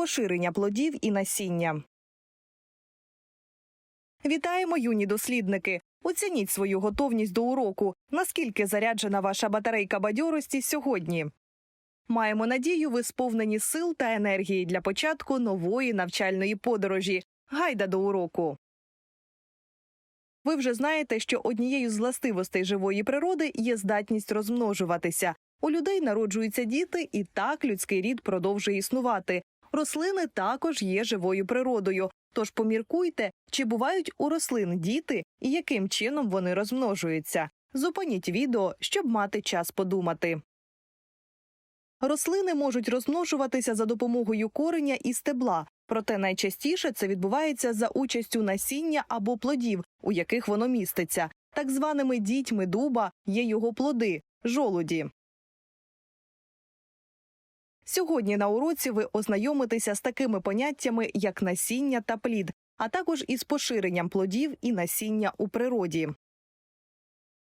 поширення плодів і насіння. Вітаємо, юні дослідники! Оцініть свою готовність до уроку. Наскільки заряджена ваша батарейка бадьорості сьогодні? Маємо надію, ви сповнені сил та енергії для початку нової навчальної подорожі. Гайда до уроку. Ви вже знаєте, що однією з властивостей живої природи є здатність розмножуватися. У людей народжуються діти, і так людський рід продовжує існувати. Рослини також є живою природою. Тож поміркуйте, чи бувають у рослин діти і яким чином вони розмножуються. Зупиніть відео, щоб мати час подумати. Рослини можуть розмножуватися за допомогою кореня і стебла, проте найчастіше це відбувається за участю насіння або плодів, у яких воно міститься. Так званими дітьми дуба є його плоди жолуді. Сьогодні на уроці ви ознайомитеся з такими поняттями, як насіння та плід, а також із поширенням плодів і насіння у природі.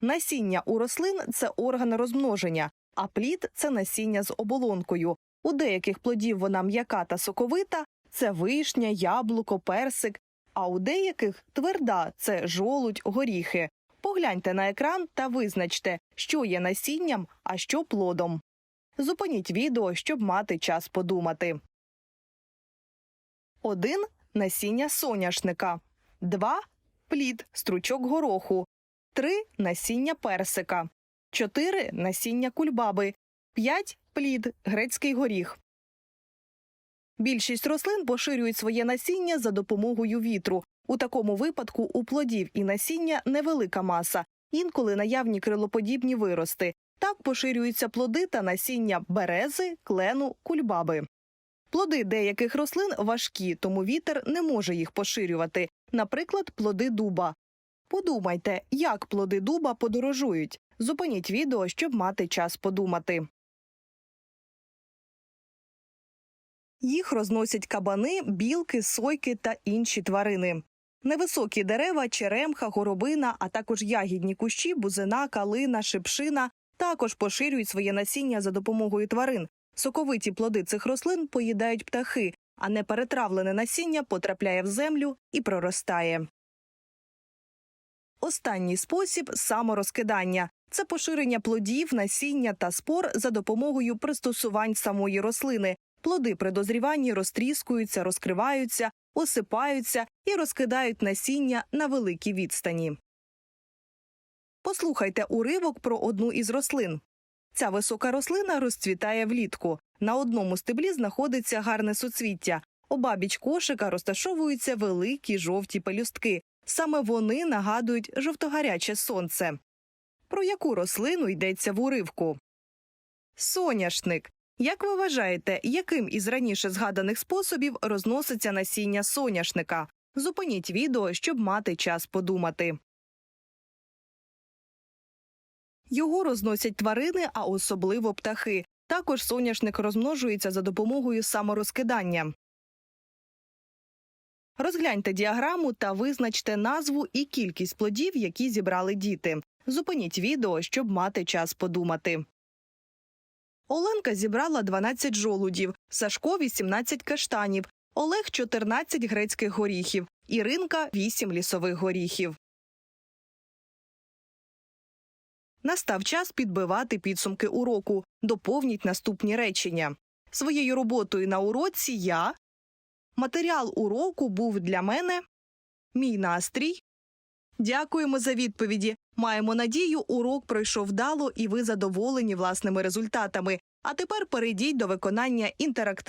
Насіння у рослин це орган розмноження, а плід це насіння з оболонкою. У деяких плодів вона м'яка та соковита це вишня, яблуко, персик, а у деяких тверда це жолудь, горіхи. Погляньте на екран та визначте, що є насінням, а що плодом. Зупиніть відео, щоб мати час подумати. 1. Насіння соняшника. 2. Плід стручок гороху. 3. Насіння персика. 4. Насіння кульбаби. 5. Плід грецький горіх. Більшість рослин поширюють своє насіння за допомогою вітру. У такому випадку у плодів і насіння невелика маса, інколи наявні крилоподібні вирости. Так поширюються плоди та насіння берези, клену, кульбаби. Плоди деяких рослин важкі, тому вітер не може їх поширювати, наприклад, плоди дуба. Подумайте, як плоди дуба подорожують. Зупиніть відео, щоб мати час подумати. Їх розносять кабани, білки, сойки та інші тварини. Невисокі дерева, черемха, горобина, а також ягідні кущі, бузина, калина, шипшина також поширюють своє насіння за допомогою тварин. Соковиті плоди цих рослин поїдають птахи, а неперетравлене насіння потрапляє в землю і проростає. Останній спосіб саморозкидання це поширення плодів, насіння та спор за допомогою пристосувань самої рослини. Плоди при дозріванні розтріскуються, розкриваються, осипаються і розкидають насіння на великій відстані. Послухайте уривок про одну із рослин. Ця висока рослина розцвітає влітку. На одному стеблі знаходиться гарне суцвіття. Обабіч кошика розташовуються великі жовті пелюстки. Саме вони нагадують жовтогаряче сонце. Про яку рослину йдеться в уривку? Соняшник. Як ви вважаєте, яким із раніше згаданих способів розноситься насіння соняшника? Зупиніть відео, щоб мати час подумати. Його розносять тварини, а особливо птахи. Також соняшник розмножується за допомогою саморозкидання. Розгляньте діаграму та визначте назву і кількість плодів, які зібрали діти. Зупиніть відео, щоб мати час подумати. Оленка зібрала 12 жолудів, Сашко 18 каштанів, Олег 14 грецьких горіхів, Іринка 8 лісових горіхів. Настав час підбивати підсумки уроку. Доповніть наступні речення. Своєю роботою на уроці я матеріал уроку був для мене мій настрій. Дякуємо за відповіді. Маємо надію, урок пройшов вдало і ви задоволені власними результатами. А тепер перейдіть до виконання інтерактивних